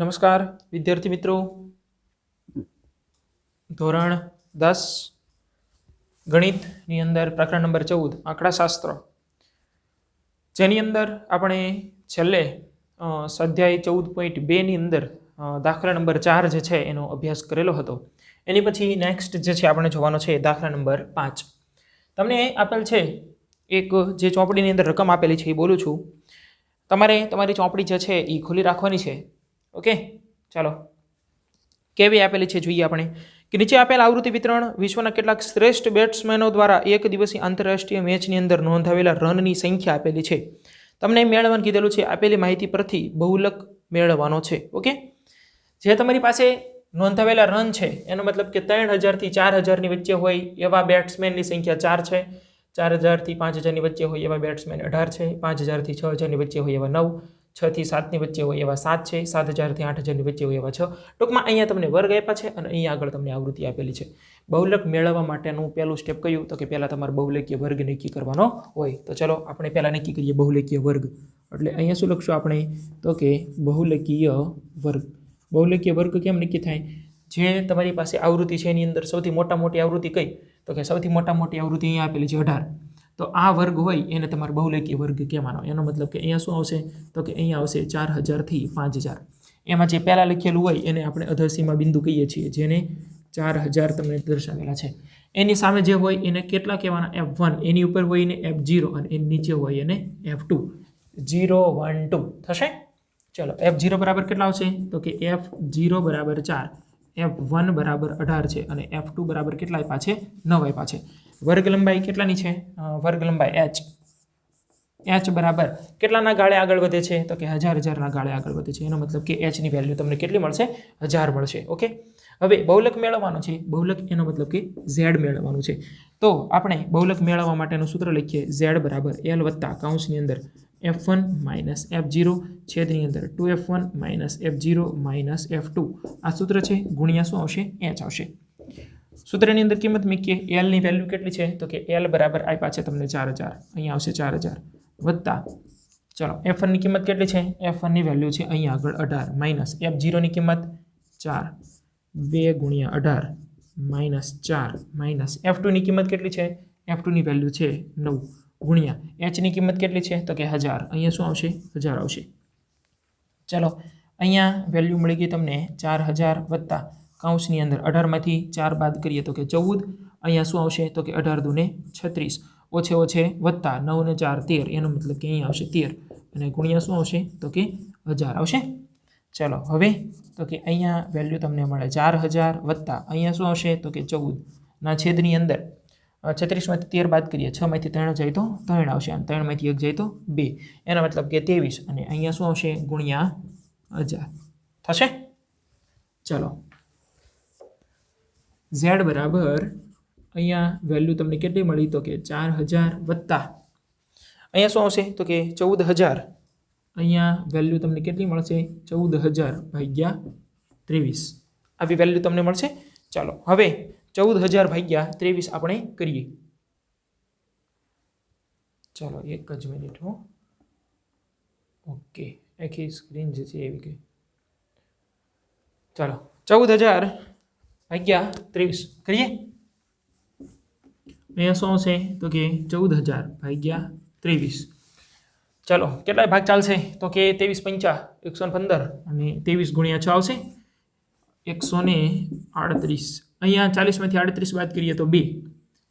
નમસ્કાર, વિદ્યાર્થી મિત્રો. ધોરણ દસ, ગણિતની અંદર પ્રકરણ નંબર ચૌદ, આંકડાશાસ્ત્ર. જેની અંદર આપણે છેલ્લે સ્વાધ્યાય ચૌદ પોઈન્ટ બેની અંદર દાખલા નંબર ચાર જે છે એનો અભ્યાસ કરેલો હતો. એની પછી નેક્સ્ટ જે છે આપણે જોવાનો છે દાખલા નંબર પાંચ. તમને આપેલ છે, એક જે ચોપડીની અંદર રકમ આપેલી છે એ બોલું છું. તમારે તમારી ચોપડી જે છે એ ખુલ્લી રાખવાની છે. ઓકે? ચાલો. કેવી આપેલી છે જોઈએ આપણે? કે નીચે આપેલ આવૃત્તિ વિતરણ વિશ્વના કેટલાક શ્રેષ્ઠ બેટ્સમેનો દ્વારા એક દિવસીય આંતરરાષ્ટ્રીય મેચની અંદર નોંધાવેલા રનની સંખ્યા આપેલી છે. તમને મેળવવાનું કીધેલું છે, આપેલી માહિતી પરથી બહુલક મેળવવાનો છે. ઓકે? જે તમારી પાસે નોંધાવેલા રન છે, એનો મતલબ કે ત્રણ હજારથી ચાર હજારની વચ્ચે હોય એવા બેટ્સમેનની સંખ્યા ચાર છે. ચાર હજારથી પાંચ હજારની વચ્ચે હોય એવા બેટ્સમેન અઢાર છે. પાંચ હજારથી છ હજારની વચ્ચે હોય એવા નવ. છથી સાતની વચ્ચે હોય એવા સાત છે, સાત હજારથી આઠ હજારની વચ્ચે હોય એવા છ. ટૂંકમાં અહીંયા તમને વર્ગ આપ્યા છે અને અહીંયા આગળ તમને આવૃત્તિ આપેલી છે. બહુલક મેળવવા માટેનું પહેલું સ્ટેપ કયું? તો કે પહેલાં તમારે બહુલકીય વર્ગ નક્કી કરવાનો હોય. તો ચલો, આપણે પહેલાં નક્કી કરીએ બહુલકીય વર્ગ. એટલે અહીંયા શું લખશું આપણે? તો કે બહુલકીય વર્ગ. બહુલકીય વર્ગ કેમ નક્કી થાય? જે તમારી પાસે આવૃત્તિ છે એની અંદર સૌથી મોટા મોટી આવૃત્તિ કઈ? તો કે સૌથી મોટા મોટી આવૃત્તિ અહીંયા આપેલી છે અઢાર. તો આ વર્ગ હોય એને તમારે બહુલેખી વર્ગ કહેવાનો. એનો મતલબ કે અહીંયા શું આવશે? તો કે અહીંયા આવશે ચાર હજારથી પાંચ હજાર. એમાં જે પહેલાં લખેલું હોય એને આપણે અધરસીમા બિંદુ કહીએ છીએ, જેને ચાર હજાર તમને દર્શાવેલા છે. એની સામે જે હોય એને કેટલા કહેવાના? એફ વન એની ઉપર હોય એને એફ જીરો અને એની નીચે હોય એને F two zero one two થશે? ચલો એફ જીરો બરાબર કેટલા આવશે? તો કે એફ જીરો બરાબર ચાર. એફ વન બરાબર અઢાર છે અને એફ ટુ બરાબર કેટલા આપ્યા છે? નવ આપ્યા છે. વર્ગ લંબાઈ કેટલાની છે? વર્ગ લંબાઈ એચ એચ બરાબર કેટલાના ગાળે આગળ વધે છે? તો કે હજાર હજારના ગાળે આગળ વધે છે. એનો મતલબ કે એચની વેલ્યુ તમને કેટલી મળશે? હજાર મળશે. ઓકે? હવે બહુલક મેળવવાનો છે. બહુલક એનો મતલબ કે ઝેડ મેળવવાનું છે. તો આપણે બહુલક મેળવવા માટેનું સૂત્ર લખીએ. ઝેડ બરાબર એલ વત્તા કાઉન્સની અંદર F one minus F zero છેદની અંદર two F one minus F zero minus F two આ સૂત્ર છે, ગુણ્યા શું આવશે? એચ આવશે. સૂત્રની અંદર કિંમત મૂકીએ. એલની વેલ્યુ કેટલી છે? તો કે એલ બરાબર આપ્યા છે તમને ચાર હજાર. અહીંયા આવશે ચાર હજાર. વત્તા, ચલો એફ વનની કિંમત કેટલી છે? એફ વનની વેલ્યુ છે અહીંયા આગળ અઢાર. માઇનસ એફ જીરોની કિંમત ચાર. બે ગુણ્યા અઢાર માઇનસ ચાર. માઇનસ એફ ટુની કિંમત કેટલી છે? એફ ટુની વેલ્યુ છે નવ. ગુણ્યા. એચની કિંમત કેટલી છે? તો કે હજાર. અહીંયા શું આવશે? હજાર આવશે. ચાલો, અહીંયા વેલ્યુ મળી ગઈ તમને ચાર હજાર વત્તા કાઉન્સની અંદર. અઢારમાંથી ચાર બાદ કરીએ તો કે ચૌદ. અહીંયા શું આવશે? તો કે અઢાર દુને છત્રીસ. ઓછે ઓછે વત્તા નવ ને ચાર તેર. એનો મતલબ કે અહીંયા આવશે તેર. અને ગુણ્યા શું આવશે? તો કે હજાર આવશે. ચાલો, હવે તો કે અહીંયા વેલ્યુ તમને મળે ચાર હજાર વત્તા. અહીંયા શું આવશે? તો કે ચૌદ. ના છેદની અંદર. છત્રીસમાંથી તેર બાદ કરીએ છમાંથી ત્રણ જાય તો ત્રણ આવશે અને ત્રણમાંથી એક જાય તો બે. એનો મતલબ કે ત્રેવીસ અને અહીંયા શું આવશે? ગુણ્યા હજાર. થશે? ચલો. ઝેડ બરાબર અહીંયા વેલ્યુ તમને કેટલી મળી? તો કે ચાર હજાર વત્તા. અહીંયા શું આવશે? તો કે ચૌદ હજાર. અહીંયા વેલ્યુ તમને કેટલી મળશે? ચૌદ હજાર ભાગ્યા ત્રેવીસ. આવી વેલ્યુ તમને મળશે? ચાલો. હવે ચૌદ હજાર ભાગ્યા ત્રેવીસ આપણે કરીએ. ચાલો એક જ મિનિટ હો. ઓકે, આખી સ્ક્રીન જે છે એવી ગઈ. ચાલો ચૌદ હજાર ભાગ્યા ત્રેવીસ કરીએ. અહીંયા શું આવશે તો કે ચૌદ હજાર ભાગ્યા ત્રેવીસ. ચાલો, કેટલાય ભાગ ચાલશે? તો કે ત્રેવીસ પંચા એકસો ને પંદર અને ત્રેવીસ ગુણ્યા છ આવશે. એકસો ને આડત્રીસ. અહીંયા ચાલીસમાંથી આડત્રીસ બાદ કરીએ તો બે.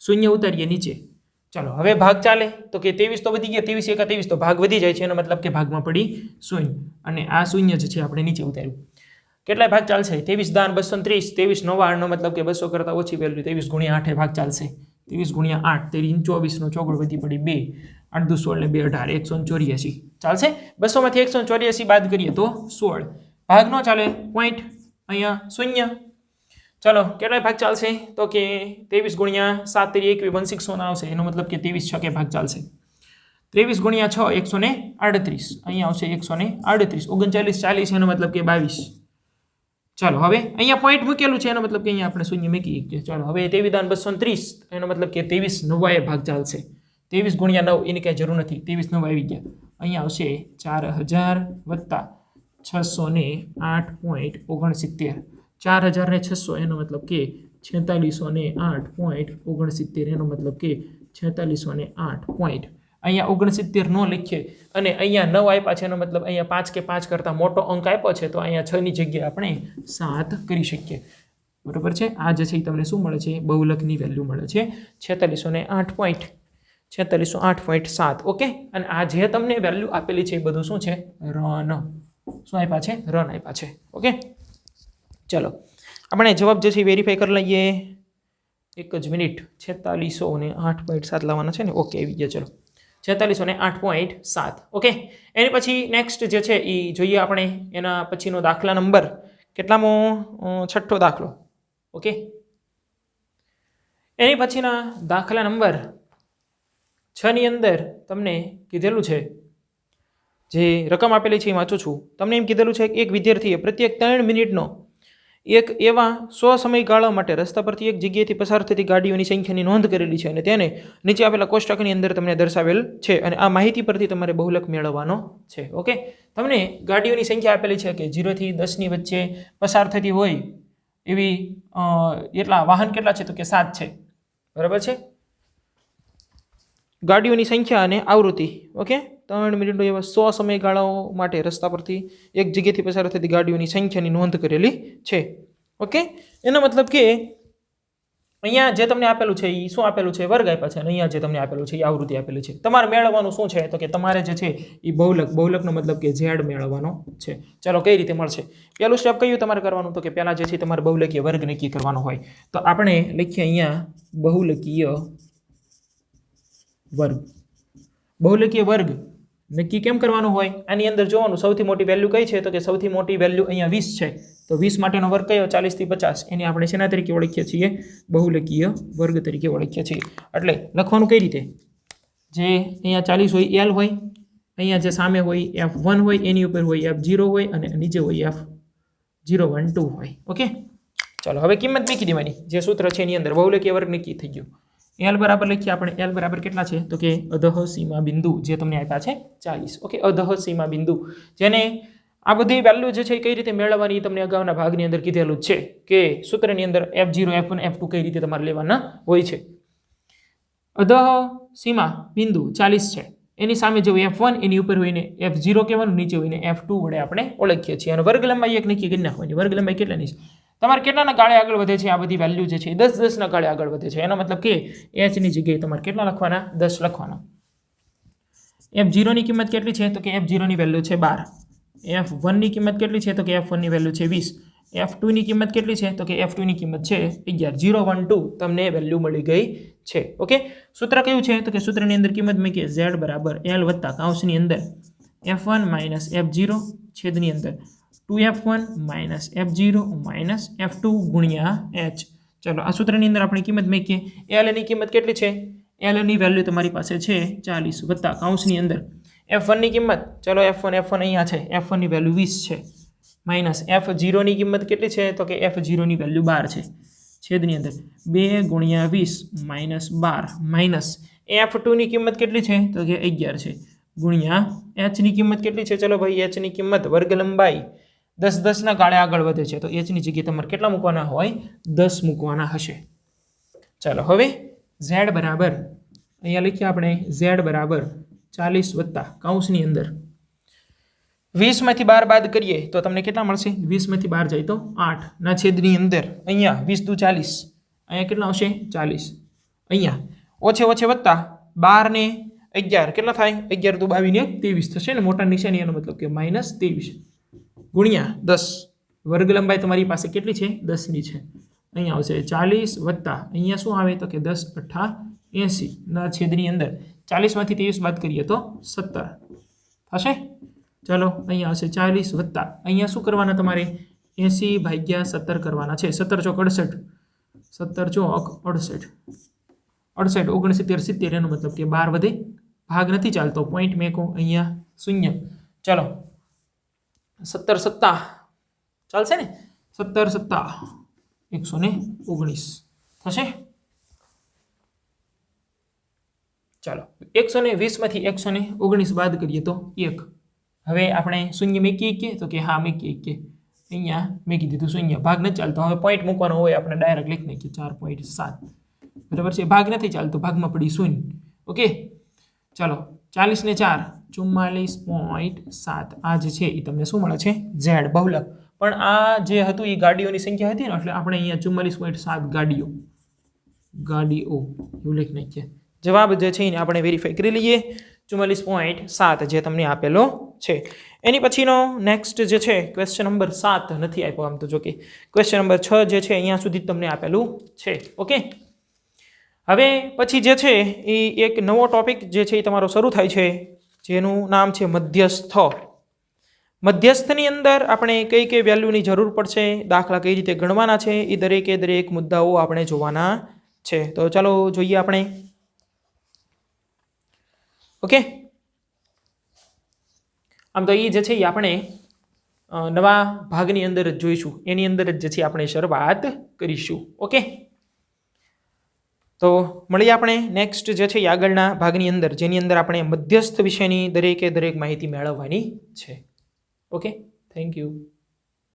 શૂન્ય ઉતારીએ નીચે. ચાલો, હવે ભાગ ચાલે. તો કે ત્રેવીસ તો વધી ગયા, ત્રેવીસ એકા ત્રેવીસ તો ભાગ વધી જાય છે. એનો મતલબ કે ભાગમાં પડી શૂન્ય. અને આ શૂન્ય જ છે, આપણે નીચે ઉતાર્યું. કેટલાય ભાગ ચાલશે? ત્રેવીસ દાન બસો ત્રીસ, ત્રેવીસ નવ્વાણનો મતલબ કે બસો કરતાં ઓછી વેલ્યુ ત્રેવીસ ગુણ્યા આઠે ભાગ ચાલશે. ત્રેવીસ ગુણ્યા આઠ, તેરી ચોવીસનો ચોગડો વધી પડી બે. આઠ સોળ ને બે અઢાર, એકસો ચોર્યાસી. ચાલશે? બસોમાંથી એકસો ચોર્યાસી બાદ કરીએ તો સોળ. ભાગ ન ચાલે પોઈન્ટ અહીંયા શૂન્ય. ચાલો કેટલા ભાગ ચાલશે. તો કે ત્રેવીસ ગુણ્યા સાત તેરી એકવી વન સિક્સ આવશે. એનો મતલબ કે ત્રેવીસ છકે ભાગ ચાલશે. ત્રેવીસ ગુણ્યા છ, એકસો ને આડત્રીસ. અહીંયા આવશે એકસો ને આડત્રીસ. ઓગણચાલીસ, ચાલીસ, એનો મતલબ કે બાવીસ. ચાલો, હવે અહીંયા પોઈન્ટ મૂકેલું છે. એનો મતલબ કે અહીંયા આપણે શૂન્ય મૂકી શકીએ ચાલો, હવે તેવી દાન બસો ત્રીસ. એનો મતલબ કે ત્રેવીસ નવાએ ભાગ ચાલશે. ત્રેવીસ ગુણ્યા નવ, એની કાંઈ જરૂર નથી. ત્રેવીસ નવ આવી ગયા. અહીંયા આવશે ચાર હજાર વત્તા છસો ને આઠ પોઈન્ટ ઓગણસિત્તેર. ચાર હજાર ને છસો એનો મતલબ કે છેતાલીસો ને આઠ પોઈન્ટ ઓગણસિત્તેર એનો મતલબ કે છેતાલીસો ને આઠ પોઈન્ટ અહીંયા ઓગણસિત્તેર નો લખીએ અને અહીંયા નવ આપ્યા છે, એનો મતલબ અહીંયા પાંચ કે પાંચ કરતાં મોટો અંક આપ્યો છે, તો અહીંયા છની જગ્યાએ આપણે સાત કરી શકીએ. બરોબર છે? આ જે છે તમને શું મળે છે? બહુલકની વેલ્યુ મળે છે, છેતાલીસો ને આઠ પોઈન્ટ છેતાલીસો આઠ પોઈન્ટ સાત. ઓકે? અને આ જે તમને વેલ્યુ આપેલી છે એ બધું શું છે? રન શું આપ્યા છે? રન આપ્યા છે. ઓકે? ચલો. આપણે જવાબ જે છે વેરીફાઈ કરી લઈએ. એક જ મિનિટ. છેતાલીસો ને આઠ પોઈન્ટ સાત લાવવાના છે ને? ઓકે, આવી ગયા, ચલો. છેતાલીસો ને આઠ પોઈન્ટ સાત. ઓકે. એની પછી નેક્સ્ટ જે છે એ જોઈએ આપણે એના પછીનો દાખલા નંબર. કેટલામો? છઠ્ઠો દાખલો. ઓકે. એની પછીના દાખલા નંબર છની અંદર તમને કીધેલું છે, જે રકમ આપેલી છે એ વાંચું છું. તમને એમ કીધેલું છે કે એક વિદ્યાર્થીએ પ્રત્યેક ત્રણ મિનિટનો એક એવા સો સમયગાળા માટે રસ્તા પરથી એક જગ્યાએથી પસાર થતી ગાડીઓની સંખ્યાની નોંધ કરેલી છે અને તેને નીચે આપેલા કોષ્ટકની અંદર તમને દર્શાવેલ છે અને આ માહિતી પરથી તમારે બહુલક મેળવવાનો છે ઓકે તમને ગાડીઓની સંખ્યા આપેલી છે કે જીરોથી દસની વચ્ચે પસાર થતી હોય એવી એટલા વાહન કેટલા છે તો કે સાત છે, બરાબર છે? ગાડીઓની સંખ્યા અને આવૃત્તિ ઓકે ત્રણ મિનિટનો એવા સો સમયગાળાઓ માટે રસ્તા પરથી એક જગ્યાએથી પસાર થતી ગાડીઓની સંખ્યાની નોંધ કરેલી છે. ઓકે એનો મતલબ કે અહીંયા જે તમને આપેલું છે એ શું આપેલું છે? વર્ગ આપ્યા છે અને અહીંયા જે તમને આપેલું છે એ આવૃત્તિ આપેલી છે. તમારે મેળવવાનું શું છે? તો કે તમારે જે છે એ બહુલક, બહુલકનો મતલબ કે ઝેડ મેળવવાનો છે. ચાલો, કઈ રીતે મળશે? પહેલું સ્ટેપ કયું તમારે કરવાનું? તો કે પહેલાં જે છે તમારે બહુલકીય વર્ગ નક્કી કરવાનો હોય. તો આપણે લખીએ અહીંયા બહુલકીય વર્ગ. બહુલકીય વર્ગ નક્કી કેમ કરવાનું હોય? આની અંદર જોવાનું સૌથી મોટી વેલ્યુ કઈ છે? તો કે સૌથી મોટી વેલ્યુ અહીંયા વીસ છે. તો વીસ માટેનો વર્ગ કયો? ચાલીસથી પચાસ. એને આપણે શેના તરીકે ઓળખીએ છીએ? બહુલકીય વર્ગ તરીકે ઓળખીએ છીએ. એટલે લખવાનું કઈ રીતે? જે અહીંયા ચાલીસ હોય એલ હોય, અહીંયા જે સામે હોય એફ વન હોય, એની ઉપર હોય એફ ઝીરો હોય અને નીચે હોય એફ ઝીરો વન ટુ હોય. ઓકે ચાલો, હવે કિંમત મૂકી દેવાની. જે સૂત્ર છે એની અંદર બહુલકીય વર્ગ નક્કી થઈ ગયું. એલ બરાબર લખીએ આપણે. એલ બરાબર કેટલા છે? તો કે અધહ સીમા બિંદુ જે તમને આપ્યા છે, ચાલીસ. ઓકે અધહ સીમા બિંદુ જેને આ બધી વેલ્યુ જે છે કઈ રીતે મેળવવાની તમને અગાઉના ભાગની અંદર કીધેલું છે કે સૂત્રની અંદર F zero F one F two કઈ રીતે તમારે લેવાના હોય છે. અધહ સીમા બિંદુ ચાલીસ છે. એની સામે જો એફ વન એની ઉપર હોઈને એફ ઝીરો કહેવાનું, નીચે હોઈને એફ ટુ વડે આપણે ઓળખીએ છીએ. અને વર્ગ લંબાઈ એક નક્કી કરી નાખવાની. વર્ગ લંબાઈ કેટલાની છે? તમારે કેટલાના ગાળે આગળ વધે છે? આ બધી વેલ્યુ જે છે દસ દસના ગાળે આગળ વધે છે. એનો મતલબ કે એચની જગ્યાએ તમારે કેટલા લખવાના? દસ લખવાના. એફ ઝીરોની કિંમત કેટલી છે? તો કે એફ ઝીરોની વેલ્યુ છે બાર. એફ વનની કિંમત કેટલી છે? તો કે એફ વનની વેલ્યુ છે વીસ. એફ ટુની કિંમત કેટલી છે? તો કે એફ ટુની કિંમત છે અગિયાર. ઝીરો વન ટુ તમને વેલ્યુ મળી ગઈ છે. ઓકે? સૂત્ર કયું છે? તો કે સૂત્રની અંદર કિંમત મૂકીએ. ઝેડ બરાબર એલ વત્તા કાઉન્સની અંદર F one minus F zero છેદની અંદર. Two F one minus F zero minus F two ગુણ્યા એચ. ચલો, આ સૂત્રની અંદર આપણે કિંમત મૂકીએ. એલની કિંમત કેટલી છે? એલની વેલ્યુ તમારી પાસે છે ચાલીસ વત્તા કાઉન્સની અંદર. એફ વનની કિંમત, ચલો, એફ વન એફ વન અહીંયા છે. એફ વનની વેલ્યુ વીસ છે. માઇનસ એફ ઝીરોની કિંમત કેટલી છે? તો કે એફ ઝીરોની વેલ્યુ બાર છે. છેદની અંદર. બે ગુણ્યા વીસ માઇનસ બાર માઇનસ એફ ટુની કિંમત કેટલી છે? તો કે અગિયાર છે. ગુણ્યા એચની કિંમત કેટલી છે? ચલો, ભાઈ એચની કિંમત વર્ગ લંબાઈ દસ દસના ગાળે આગળ વધે છે. તો એચની જગ્યાએ તમારે કેટલા મૂકવાના હોય? દસ મૂકવાના હશે. ચાલો હવે ઝેડ બરાબર, અહીંયા લખીએ આપણે ઝેડ બરાબર ચાલીસ વત્તા કાઉન્સની અંદર. વીસમાંથી બાર બાદ કરીએ તો તમને કેટલા મળશે? વીસમાંથી બાર જાય તો આઠ. ના છેદની અંદર, અહીંયા વીસ દુ ચાલીસ. અહીંયા કેટલા આવશે? ચાલીસ. અહીંયા. ઓછે ઓછે વત્તા બાર ને અગિયાર. કેટલા થાય? અગિયાર દુ બાવીને ત્રેવીસ. થશે ને મોટા નિશાની એનો મતલબ કે માઇનસ ત્રેવીસ. ગુણ્યા દસ. વર્ગ લંબાઈ તમારી પાસે કેટલી છે? દસની છે. અહીંયા આવશે ચાલીસ વત્તા, અહીંયા શું આવે? તો કે દસ અઠ્ઠા એંસીના છેદની અંદર. ચાલીસમાંથી ત્રેવીસ બાદ કરીએ તો સત્તર. થશે? ચાલો, અહીંયા આવશે ચાલીસ વત્તા. અહીંયા શું કરવાના તમારે? એંસી ભાગ્યા સત્તર કરવાના છે. સત્તર ચોક અડસઠ. સત્તર ચોક અડસઠ. અડસઠ, ઓગણસિત્તેર, સિત્તેર એનો મતલબ કે બાર વધે. ભાગ નથી ચાલતો. પોઈન્ટ મેકો અહીંયા શૂન્ય. ચાલો સત્તર સત્તા. ચાલશે ને? સત્તર સત્તા. એકસો ને ઓગણીસ. થશે? ચાલો. એકસો ને વીસમાંથી એકસો ને ઓગણીસ બાદ કરીએ તો એક. હવે આપણે શૂન્ય મૂકીએ કે? તો કે હા, મૂકીએ કે. અહીંયા મૂકી દીધું શૂન્ય. ભાગ નથી ચાલતો. હવે પોઈન્ટ મૂકવાનો હોય, આપણે ડાયરેક્ટ લખી નાખીએ. ચાર પોઈન્ટ સાત. બરાબર છે? ભાગ નથી ચાલતો. ભાગમાં પડી શૂન્ય. ઓકે? ચાલો. ચાલીસ ને ચાર. ચુમ્માલીસ પોઈન્ટ સાત. આ જે છે એ તમને શું મળે છે? ઝેડ. બહુલક. પણ આ જે હતું એ ગાડીઓની સંખ્યા હતી ને, એટલે આપણે અહીંયા ચુમ્માલીસ પોઈન્ટ સાત ગાડીઓ. ગાડીઓ. એવું લખી નાખીએ. જવાબ જે છે એને આપણે વેરીફાઈ કરી લઈએ. ચુમ્માલીસ પોઈન્ટ સાત જે તમને આપેલો છે. એની પછીનો નેક્સ્ટ જે છે ક્વેશ્ચન નંબર સાત નથી આપ્યો આમ તો જો કે. ક્વેશ્ચન નંબર છ જે છે, અહીંયા સુધી તમને આપેલું છે. ઓકે? હવે પછી જે છે એ એક નવો ટોપિક જે છે એ તમારો શરૂ થાય છે. જેનું નામ છે મધ્યસ્થ. મધ્યસ્થની અંદર આપણે કઈ કઈ વેલ્યુની જરૂર પડશે, દાખલા કઈ રીતે ગણવાના છે એ દરેકે દરેક મુદ્દાઓ આપણે જોવાના છે. તો ચાલો જોઈએ આપણે. ઓકે? આમ તો એ જે છે એ આપણે નવા ભાગની અંદર જ જોઈશું. એની અંદર જ જે છે આપણે શરૂઆત કરીશું. ઓકે? તો મળીએ આપણે નેક્સ્ટ જે છે એ આગળના ભાગની અંદર, જેની અંદર આપણે મધ્યસ્થ વિશેની દરેકે દરેક માહિતી મેળવવાની છે. Okay thank you